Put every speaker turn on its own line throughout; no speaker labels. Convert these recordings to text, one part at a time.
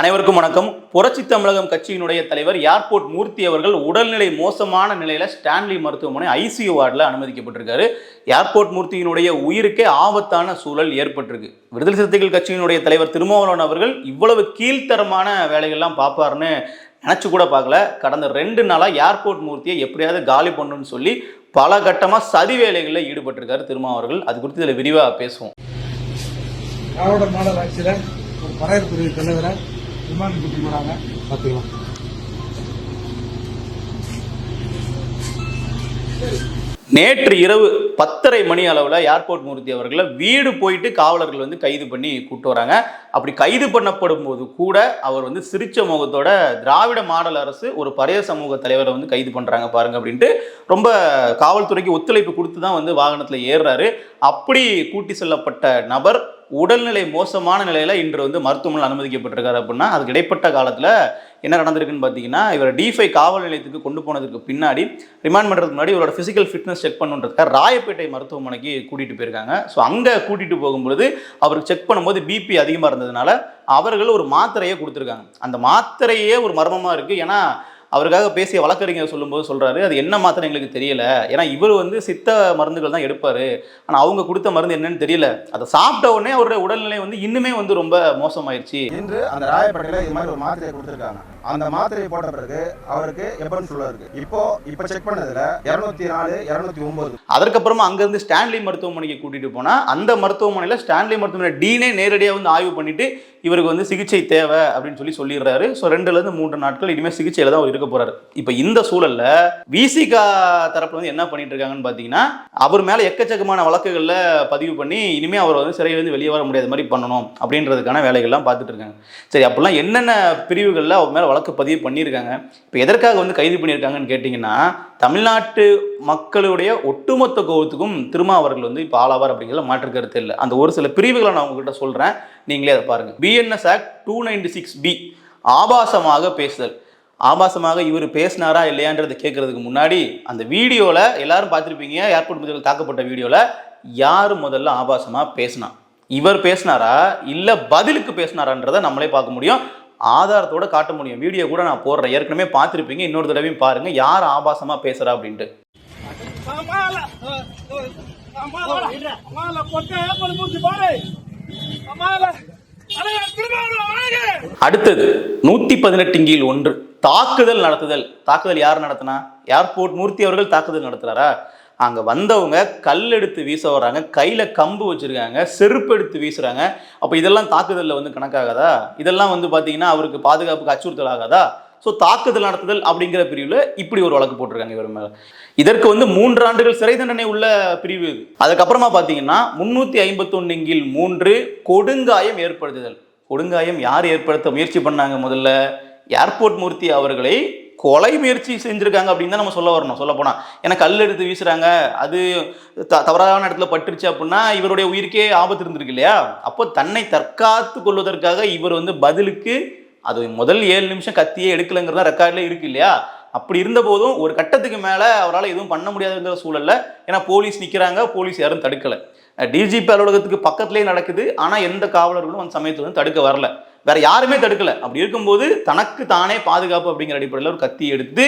அனைவருக்கும் வணக்கம். புரட்சி தமிழகம் கட்சியினுடைய தலைவர் ஏர்போர்ட் மூர்த்தி அவர்கள் உடல்நிலை மோசமான நிலையில ஸ்டான்லி மருத்துவமனை ஐசியூ வார்டில் அனுமதிக்கப்பட்டிருக்காரு. ஏர்போர்ட் மூர்த்தியினுடைய உயிருக்கே ஆபத்தான சூழல் ஏற்பட்டிருக்கு. விடுதலை சிறுத்தைகள் கட்சியினுடைய தலைவர் திருமாவளவன் அவர்கள் இவ்வளவு கீழ்த்தரமான வேலைகள்லாம் பார்ப்பாருன்னு நினச்சி கூட பார்க்கல. கடந்த ரெண்டு நாளாக ஏர்போர்ட் மூர்த்தியை எப்படியாவது காலி பண்ணுன்னு சொல்லி பல கட்டமாக சதி வேலைகளில் ஈடுபட்டிருக்காரு திருமாவர்கள் அது குறித்து இதில் விரிவாக பேசுவோம்.
திராவிட மாடல் ஆட்சியில் ஒரு பறையர் பிரிவு தலைவரை விமானம் கூட்டி போறாங்க. பார்த்துக்கலாம்
நேற்று இரவு பத்தரை மணி அளவில் ஏர்போர்ட் மூர்த்தி அவர்களை வீடு போயிட்டு காவலர்கள் வந்து கைது பண்ணி கூப்பிட்டு வராங்க. அப்படி கைது பண்ணப்படும் போது கூட அவர் வந்து சிரிச்ச முகத்தோட திராவிட மாடல் அரசு ஒரு பழைய சமூக தலைவரை வந்து கைது பண்ணுறாங்க பாருங்க அப்படின்ட்டு ரொம்ப காவல்துறைக்கு ஒத்துழைப்பு கொடுத்து தான் வந்து வாகனத்தில் ஏறுறாரு. அப்படி கூட்டி செல்லப்பட்ட நபர் உடல்நிலை மோசமான நிலையில் இன்று வந்து மருத்துவமனையில் அனுமதிக்கப்பட்டிருக்காரு அப்படின்னா அதுக்கு இடைப்பட்ட காலத்தில் என்ன நடந்திருக்குன்னு பார்த்தீங்கன்னா இவர் டிஃபை காவல் நிலையத்துக்கு கொண்டு போனதுக்கு பின்னாடி ரிமாண்ட் பண்ணுறதுக்கு முன்னாடி இவரோட ஃபிசிக்கல் ஃபிட்னஸ் செக் பண்ணுன்றதுக்காக ராயப்பேட்டை மருத்துவமனைக்கு கூட்டிகிட்டு போயிருக்காங்க. ஸோ அங்கே கூட்டிகிட்டு போகும்பொழுது அவருக்கு செக் பண்ணும்போது பிபி அதிகமாக இருந்ததுனால அவர்கள் ஒரு மாத்திரையை கொடுத்துருக்காங்க. அந்த மாத்திரையே ஒரு மர்மமாக இருக்குது ஏன்னா அவருக்காக பேசிய வழக்கறிஞர் சொல்லும்போது சொல்கிறாரு அது என்ன மாத்திரை எங்களுக்கு தெரியல? ஏன்னா இவர் வந்து சித்த மருந்துகள் தான் எடுப்பார். ஆனால் அவங்க கொடுத்த மருந்து என்னன்னு தெரியல. அதை சாப்பிட்ட உடனே அவருடைய உடல்நிலை வந்து இன்னுமே வந்து ரொம்ப மோசமாயிருச்சு.
என்று அந்த ராயப்பேட்டையில இது மாதிரி ஒரு மாத்திரையை கொடுத்துருக்காங்க. அந்த மாத்திரை போட்ட பிறகு அவருக்கு எப்பன்னு சொல்ல இருக்கு. இப்போ இப்ப செக் பண்ணதுல இருநூத்தி நாலு இருநூத்தி ஒன்பது.
அதற்கப்புறமா அங்கேருந்து ஸ்டான்லி மருத்துவமனைக்கு கூட்டிட்டு போனா அந்த மருத்துவமனையில் ஸ்டான்லி மருத்துவமனை டீனே நேரடியாக வந்து ஆய்வு பண்ணிட்டு இவருக்கு வந்து சிகிச்சை தேவை அப்படின்னு சொல்லி சொல்லிடுறாரு. ஸோ ரெண்டுல இருந்து மூன்று நாட்கள் இனிமேல் சிகிச்சையில தான் அவர் இருக்க போறாரு. இப்போ இந்த சூழல்ல விசிகா தரப்புல வந்து என்ன பண்ணிட்டு இருக்காங்கன்னு பார்த்தீங்கன்னா அவர் மேல எக்கச்சக்கமான வழக்குகள்ல பதிவு பண்ணி இனிமே அவர் வந்து சிறையிலிருந்து வெளியே வர முடியாத மாதிரி பண்ணணும் அப்படின்றதுக்கான வேலைகள்லாம் பார்த்துட்டு இருக்காங்க. சரி அப்படிலாம் என்னென்ன பிரிவுகளில் அவர் மேல வழக்கு பதிவு பண்ணியிருக்காங்க. இப்போ எதற்காக வந்து கைது பண்ணியிருக்காங்கன்னு கேட்டிங்கன்னா தமிழ்நாட்டு மக்களுடைய ஒட்டுமொத்த கோபத்துக்கும் திருமாவர்கள் வந்து இப்போ ஆளாவார் அப்படிங்கிறத மாற்று கருத்து இல்லை. அந்த ஒரு சில பிரிவுகளை நான் உங்ககிட்ட சொல்கிறேன் நீங்களே அதை பாருங்கள் BNS act two ninety six B ஆபாசமாக பேசுதல். ஆபாசமாக இவர் பேசினாரா இல்லையான்றதை கேட்கறதுக்கு முன்னாடி அந்த வீடியோவில் எல்லாரும் பார்த்துருப்பீங்க ஏர்போர்ட் முதல்கள் தாக்கப்பட்ட வீடியோவில் யார் முதல்ல ஆபாசமாக பேசினா? இவர் பேசினாரா? இல்லை பதிலுக்கு பேசினாரான்றதை நம்மளே பார்க்க முடியும். ஆதாரத்தோட காட்ட முடியும். வீடியோ கூட நான் போடுறேன். ஏற்கனவே பார்த்துருப்பீங்க. இன்னொரு தடவையும் பாருங்க. யார் ஆபாசமாக பேசுறா அப்படின்ட்டு. அடுத்தது நூத்தி பதினெட்டு கீழ் ஒன்று. தாக்குதல் நடத்துதல். தாக்குதல் யார் நடத்தினா? ஏர்போர்ட் மூர்த்தி அவர்கள் தாக்குதல் நடத்துறாரா? அங்க வந்தவங்க கல் எடுத்து வீச வர்றாங்க கையில கம்பு வச்சிருக்காங்க செருப்பு எடுத்து வீசுறாங்க. அப்ப இதெல்லாம் தாக்குதல்ல வந்து கணக்காகாதா? இதெல்லாம் வந்து பாத்தீங்கன்னா அவருக்கு பாதுகாப்புக்கு அச்சுறுத்தல் ஆகாதா? ஸோ தாக்குதல் நடத்துதல் அப்படிங்கிற பிரிவில் இப்படி ஒரு வழக்கு போட்டிருக்காங்க இவர் மேலே. இதற்கு வந்து மூன்று ஆண்டுகள் சிறை தண்டனை உள்ள பிரிவு இது. அதுக்கப்புறமா பார்த்தீங்கன்னா முன்னூற்றி ஐம்பத்தொன்னு கீழ் மூன்று கொடுங்காயம் ஏற்படுத்துதல். கொடுங்காயம் யார் ஏற்படுத்த முயற்சி பண்ணாங்க முதல்ல? ஏர்போர்ட் மூர்த்தி அவர்களை கொலை முயற்சி செஞ்சுருக்காங்க அப்படின்னு தான் நம்ம சொல்ல வரணும். சொல்ல போனால் ஏன்னா கல் எடுத்து வீசுகிறாங்க அது த தவறான இடத்துல பட்டுருச்சு அப்படின்னா இவருடைய உயிருக்கே ஆபத்து இருந்திருக்கு இல்லையா? அப்போ தன்னை தற்காத்து கொள்வதற்காக இவர் வந்து பதிலுக்கு அது முதல் ஏழு நிமிஷம் கத்தியே எடுக்கலைங்கிறதா ரெக்கார்டில் இருக்கு இல்லையா? அப்படி இருந்த போதும் ஒரு கட்டத்துக்கு மேலே அவரால் எதுவும் பண்ண முடியாதுங்கிற சூழல்ல ஏன்னா போலீஸ் நிற்கிறாங்க போலீஸ் யாரும் தடுக்கலை. டிஜிபி அலுவலகத்துக்கு பக்கத்துலேயே நடக்குது ஆனால் எந்த காவலர்களும் அந்த சமயத்தில் வந்து தடுக்க வரல. வேற யாருமே தடுக்கல. அப்படி இருக்கும்போது தனக்கு தானே பாதுகாப்பு அப்படிங்கிற அடிப்படையில் ஒரு கத்தி எடுத்து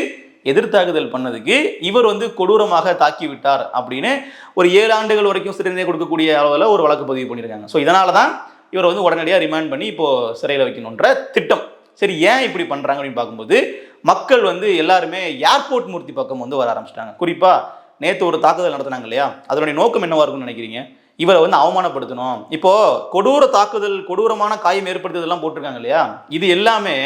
எதிர்த்தாக்குதல் பண்ணதுக்கு இவர் வந்து கொடூரமாக தாக்கி விட்டார் அப்படின்னு ஒரு ஏழு ஆண்டுகள் வரைக்கும் சிறைநிலை கொடுக்கக்கூடிய அளவில் ஒரு வழக்கு பதிவு பண்ணியிருக்காங்க. ஸோ இதனால தான் இவரை வந்து உடனடியாக ரிமாண்ட் பண்ணி இப்போ சிறையில் வைக்கணுன்ற திட்டம். சரி ஏன் இப்படி பண்ணுறாங்க அப்படின்னு பார்க்கும்போது மக்கள் வந்து எல்லாருமே ஏர்போர்ட் மூர்த்தி பக்கம் வந்து வர ஆரம்பிச்சிட்டாங்க. குறிப்பாக நேற்று ஒரு தாக்குதல் நடத்துனாங்க இல்லையா? அதனுடைய நோக்கம் என்னவாக இருக்கும்னு நினைக்கிறீங்க? இவரை வந்து அவமானப்படுத்தணும். இப்போ கொடூர தாக்குதல் கொடூரமான காயம் ஏற்படுத்துதெல்லாம் போட்டிருக்காங்க இல்லையா? இது எல்லாமே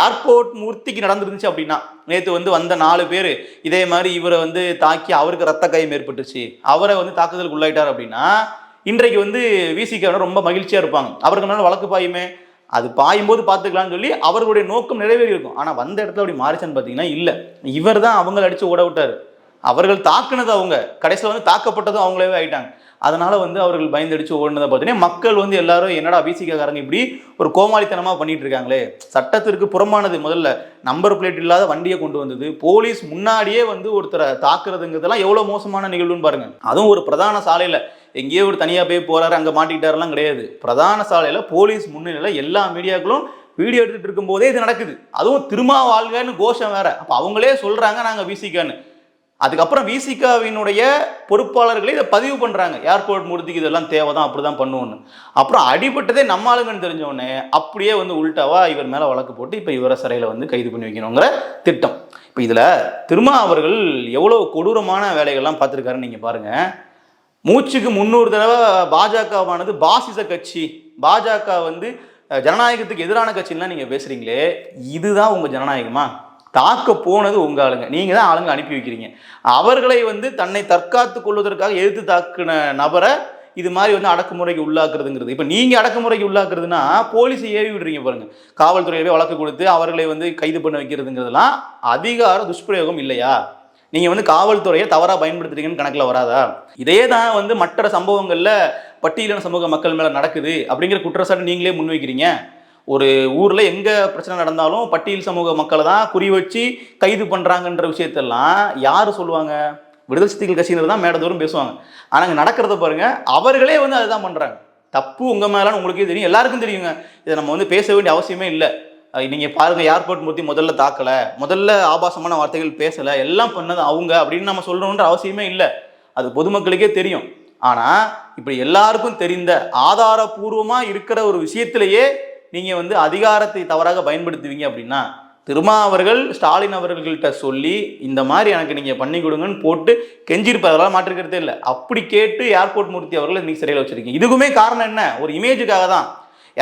ஏர்போர்ட் மூர்த்திக்கு நடந்துருந்துச்சு அப்படின்னா நேற்று வந்து வந்த நாலு பேர் இதே மாதிரி இவரை வந்து தாக்கி அவருக்கு ரத்த காயம் ஏற்பட்டுச்சு அவரை வந்து தாக்குதலுக்கு உள்ளாயிட்டார் அப்படின்னா இன்றைக்கு வந்து விசிக ரொம்ப மகிழ்ச்சியாக இருப்பாங்க. அவருக்கு மேலே வழக்கு பாயுமே அது பாயும்போது பார்த்துக்கலாம்னு சொல்லி அவர்களுடைய நோக்கம் நிறைவேறி இருக்கும். ஆனால் வந்த இடத்துல அப்படி மாறிச்சான்னு பார்த்தீங்கன்னா இல்லை. இவர் தான் அவங்கள அடித்து ஓட விட்டார். அவர்கள் தாக்குனது அவங்க. கடைசியில் வந்து தாக்கப்பட்டதும் அவங்களே ஆயிட்டாங்க. அதனால வந்து அவர்கள் பயந்தடிச்சு ஓடினதை பார்த்தீங்கன்னா மக்கள் வந்து எல்லாரும் என்னடா பிசிகாரங்க இப்படி ஒரு கோமாளித்தனமாக பண்ணிட்டு இருக்காங்களே சட்டத்திற்கு புறமானது முதல்ல. நம்பர் பிளேட் இல்லாத வண்டியை கொண்டு வந்தது. போலீஸ் முன்னாடியே வந்து ஒருத்தரை தாக்குறதுங்கிறதெல்லாம் எவ்வளோ மோசமான நிகழ்வுன்னு பாருங்க. அதுவும் ஒரு பிரதான சாலையில். எங்கேயோ ஒரு தனியாக போய் போறாரு அங்கே மாட்டிக்கிட்டாரெல்லாம் கிடையாது. பிரதான சாலையில் போலீஸ் முன்னிலையில் எல்லா மீடியாக்களும் வீடியோ எடுத்துகிட்டு இருக்கும்போதே இது நடக்குது. அதுவும் திருமா வாழ்கன்னு கோஷம் வேற. அப்போ அவங்களே சொல்கிறாங்க நாங்கள் விசிகான்னு அதுக்கப்புறம் விசிகாவினுடைய பொறுப்பாளர்களே இதை பதிவு பண்ணுறாங்க ஏர்போர்ட் மூர்த்திக்கு இதெல்லாம் தேவை தான் அப்படி தான் பண்ணுவோன்னு அப்புறம் அடிபட்டதே நம்ம ஆளுங்கன்னு தெரிஞ்சோடனே அப்படியே வந்து உள்டாவா இவர் மேலே வழக்கு போட்டு இப்போ இவரை சிறையில் வந்து கைது பண்ணி வைக்கணுங்கிற திட்டம். இப்போ இதில் திருமா அவர்கள் எவ்வளோ கொடூரமான வேலைகள்லாம் பார்த்துருக்காருன்னு நீங்கள் பாருங்கள் மூச்சுக்கு முந்நூறு தடவை பாஜகவானது பாசிச கட்சி. பாஜக வந்து ஜனநாயகத்துக்கு எதிரான கட்சின்லாம் நீங்கள் பேசுறீங்களே இதுதான் உங்கள் ஜனநாயகமா? தாக்க போனது உங்க ஆளுங்க. நீங்க தான் ஆளுங்க அனுப்பி வைக்கிறீங்க. அவர்களை வந்து தன்னை தற்காத்து கொள்வதற்காக எதிர்த்து தாக்குன நபரை இது மாதிரி வந்து அடக்குமுறைக்கு உள்ளாக்குறதுங்கிறது. இப்போ நீங்க அடக்குமுறைக்கு உள்ளாக்குறதுன்னா போலீஸ் ஏவி விடுறீங்க பாருங்க. காவல்துறையவே வழக்கு கொடுத்து அவர்களை வந்து கைது பண்ண வைக்கிறதுங்கிறதுலாம் அதிகார துஷ்பிரயோகம் இல்லையா? நீங்க வந்து காவல்துறையை தவறாக பயன்படுத்துறீங்கன்னு கணக்கில் வராதா? இதே தான் வந்து மற்ற சம்பவங்களில் பட்டியலின சமூக மக்கள் மேலே நடக்குது அப்படிங்கிற குற்றச்சாட்டு நீங்களே முன்வைக்கிறீங்க. ஒரு ஊரில் எங்கே பிரச்சனை நடந்தாலும் பட்டியல் சமூக மக்களை தான் குறி வச்சு கைது பண்ணுறாங்கன்ற விஷயத்தெல்லாம் யார் சொல்லுவாங்க? விடுதலை சிறுத்தைகள் கட்சியினர் தான் மேடதோறும் பேசுவாங்க. ஆனால் அங்கே நடக்கிறத பாருங்கள் அவர்களே வந்து அதுதான் பண்ணுறாங்க தப்பு உங்கள் மேலான்னு உங்களுக்கே தெரியும் எல்லாருக்கும் தெரியுங்க. இதை நம்ம வந்து பேச வேண்டிய அவசியமே இல்லை. நீங்கள் பாருங்கள் ஏர்போர்ட் மூர்த்தி முதல்ல தாக்கலை முதல்ல ஆபாசமான வார்த்தைகள் பேசலை எல்லாம் பண்ணது அவங்க அப்படின்னு நம்ம சொல்லணுன்ற அவசியமே இல்லை. அது பொதுமக்களுக்கே தெரியும். ஆனால் இப்படி எல்லாருக்கும் தெரிந்த ஆதாரபூர்வமாக இருக்கிற ஒரு விஷயத்திலேயே நீங்கள் வந்து அதிகாரத்தை தவறாக பயன்படுத்துவீங்க அப்படின்னா திருமா அவர்கள் ஸ்டாலின் அவர்கள்ட்ட சொல்லி இந்த மாதிரி எனக்கு நீங்கள் பண்ணி கொடுங்கன்னு போட்டு கெஞ்சிருப்பார் அதெல்லாம் மாற்றிருக்கிறதே இல்லை. அப்படி கேட்டு ஏர்போர்ட் மூர்த்தி அவர்கள் இன்றைக்கி சிறையில் வச்சுருக்கீங்க. இதுக்குமே காரணம் என்ன? ஒரு இமேஜுக்காக தான்.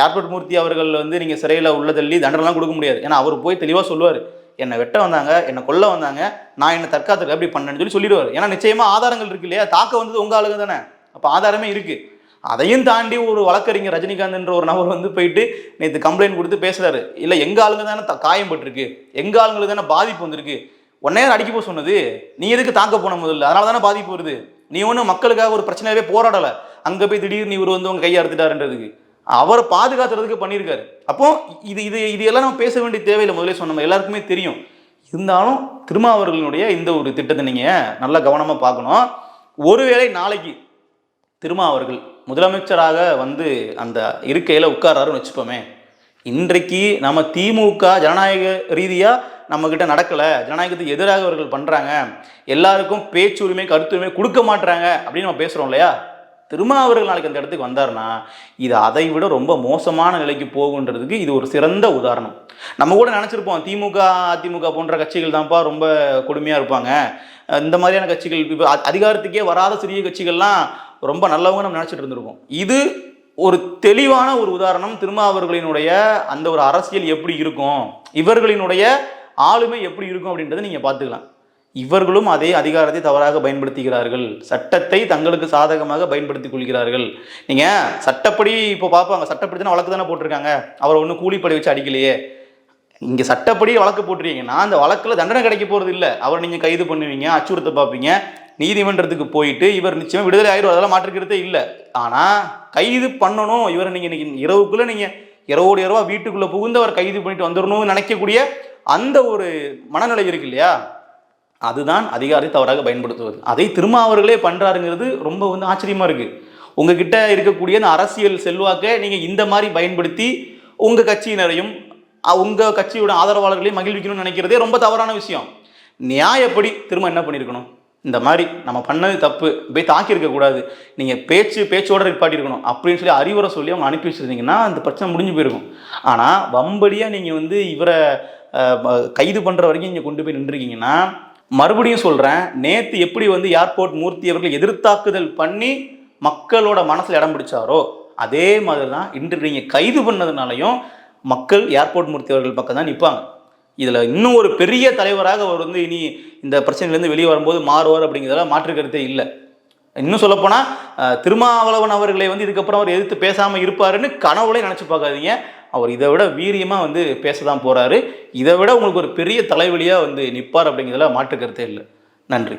ஏர்போர்ட் மூர்த்தி அவர்கள் வந்து நீங்கள் சிறையில் உள்ள தள்ளி தண்டனைலாம் கொடுக்க முடியாது. ஏன்னா அவர் போய் தெளிவாக சொல்லுவார். என்னை வெட்ட வந்தாங்க என்னை கொல்ல வந்தாங்க நான் என்னை தற்காத்துக்கு எப்படி பண்ணேன்னு சொல்லி சொல்லிடுவார். ஏன்னா நிச்சயமாக ஆதாரங்கள் இருக்கு இல்லையா? தாக்க வந்தது உங்கள் ஆளுங்க தானே. அப்போ ஆதாரமே இருக்குது அதையும் தாண்டி ஒரு வழக்கறிஞர் ரஜினிகாந்த்ன்ற ஒரு நபர் வந்து போயிட்டு நேற்று கம்ப்ளைண்ட் கொடுத்து பேசுறாரு. இல்லை எங்க ஆளுங்க தானே த- காயம் பட்டிருக்கு எங்க ஆளுங்களுக்கு தானே பாதிப்பு வந்திருக்கு. ஒன்னே அடிக்க போக சொன்னது. நீ எதுக்கு தாக்க போன முதல்ல? அதனால தானே பாதிப்பு வருது. நீ ஒன்றும் மக்களுக்காக ஒரு பிரச்சனையாவே போராடலை. அங்கே போய் திடீர்னு இவர் வந்து உங்க கையை அறுத்துட்டாருன்றதுக்கு. அவரை பாதுகாத்துறதுக்கு பண்ணியிருக்காரு. அப்போ இது இது இது எல்லாம் நம்ம பேச வேண்டிய தேவையில்லை. முதலே சொன்ன எல்லாருக்குமே தெரியும். இருந்தாலும் திருமாவர்களினுடைய இந்த ஒரு திட்டத்தை நீங்கள் நல்லா கவனமாக பார்க்கணும். ஒருவேளை நாளைக்கு திருமா அவர்கள் முதலமைச்சராக வந்து அந்த இருக்கையில் உட்கார்றாருன்னு வச்சுப்போமே. இன்றைக்கு நம்ம திமுக ஜனநாயக ரீதியாக நம்மக்கிட்ட நடக்கலை. ஜனநாயகத்துக்கு எதிராக அவர்கள் பண்ணுறாங்க எல்லாருக்கும் பேச்சுரிமை கருத்துரிமை கொடுக்க மாட்டுறாங்க அப்படின்னு நம்ம பேசுகிறோம் இல்லையா? திருமா அவர்கள் நாளைக்கு அந்த இடத்துக்கு வந்தாருன்னா இது அதை விட ரொம்ப மோசமான நிலைக்கு போகுன்றதுக்கு இது ஒரு சிறந்த உதாரணம். நம்ம கூட நினச்சிருப்போம் திமுக அதிமுக போன்ற கட்சிகள் தான்ப்பா ரொம்ப கொடுமையாக இருப்பாங்க. இந்த மாதிரியான கட்சிகள் இப்போ அ- அதிகாரத்துக்கே வராத சிறிய கட்சிகள்லாம் ரொம்ப நல்லவங்க நம்ம நினச்சிட்டு இருந்திருக்கோம் இது ஒரு தெளிவான ஒரு உதாரணம். திருமாவர்களினுடைய அந்த ஒரு அரசியல் எப்படி இருக்கும்? இவர்களினுடைய ஆளுமை எப்படி இருக்கும் அப்படின்றத நீங்கள் பார்த்துக்கலாம். இவர்களும் அதே அதிகாரத்தை தவறாக பயன்படுத்துகிறார்கள். சட்டத்தை தங்களுக்கு சாதகமாக பயன்படுத்திக் கொள்கிறார்கள். நீங்கள் சட்டப்படி இப்போ பார்ப்பாங்க. சட்டப்படி தானே வழக்கு தானே போட்டிருக்காங்க. அவரை ஒன்றும் கூலிப்படை வச்சு அடிக்கலையே. இங்கே சட்டப்படி வழக்கு போட்டுருக்கீங்கன்னா அந்த வழக்கில் தண்டனை கிடைக்க போகிறது இல்லை. அவரை நீங்கள் கைது பண்ணுவீங்க அச்சுறுத்த பார்ப்பீங்க. நீதிமன்றத்துக்கு போயிட்டு இவர் நிச்சயம் விடுதலை ஆயிரும். அதெல்லாம் மாற்றுக்கிறதே இல்லை. ஆனா கைது பண்ணணும். இவரை நீங்க இன்னைக்கு இரவுக்குள்ள நீங்க இரவோடு இரவா வீட்டுக்குள்ள புகுந்து அவர் கைது பண்ணிட்டு வந்துடணும்னு நினைக்கக்கூடிய அந்த ஒரு மனநிலை இருக்கு இல்லையா? அதுதான் அதிகாரி தவறாக பயன்படுத்துவது. அதை திருமாவர்களே பண்றாருங்கிறது ரொம்ப வந்து ஆச்சரியமா இருக்கு. உங்ககிட்ட இருக்கக்கூடிய அந்த அரசியல் செல்வாக்கை நீங்க இந்த மாதிரி பயன்படுத்தி உங்க கட்சியினரையும் உங்கள் உங்க கட்சியோட ஆதரவாளர்களையும் மகிழ்விக்கணும்னு நினைக்கிறதே ரொம்ப தவறான விஷயம். நியாயப்படி திரும்ப என்ன பண்ணியிருக்கணும் இந்த மாதிரி நம்ம பண்ணது தப்பு போய் தாக்கியிருக்க கூடாது. நீங்க பேச்சு பேச்சோட நிற்பாட்டிருக்கணும் அப்படின்னு சொல்லி அறிவுரை சொல்லி அவங்க அனுப்பி வச்சிருந்தீங்கன்னா அந்த பிரச்சனை முடிஞ்சு போயிருக்கும். ஆனா வம்படியா நீங்க வந்து இவரை கைது பண்ற வரைக்கும் இங்க கொண்டு போய் நின்றுருக்கீங்கன்னா மறுபடியும் சொல்றேன் நேத்து எப்படி வந்து ஏர்போர்ட் மூர்த்தி அவர்கள் எதிர்த்தாக்குதல் பண்ணி மக்களோட மனசுல இடம் பிடிச்சாரோ அதே மாதிரி தான் இன்று நீங்க கைது பண்ணதுனாலையும் மக்கள் ஏர்போர்ட் மூர்த்தி அவர்கள் பக்கம் தான் நிற்பாங்க இதில் இன்னும் ஒரு பெரிய தலைவராக அவர் வந்து இனி இந்த பிரச்சனையிலேருந்து வெளியே வரும்போது மாறுவார் அப்படிங்கிறதெல்லாம் மாற்று கருத்தே இல்லை. இன்னும் சொல்லப்போனால் திருமாவளவன் அவர்களை வந்து இதுக்கப்புறம் அவர் எதிர்த்து பேசாமல் இருப்பாருன்னு கனவுளே நினச்சி பார்க்காதீங்க. அவர் இதை விட வீரியமாக வந்து பேச தான் போகிறாரு இதை விட உங்களுக்கு ஒரு பெரிய தலைவலியாக வந்து நிற்பார் அப்படிங்கிறதுல மாற்று கருத்தே இல்லை. நன்றி.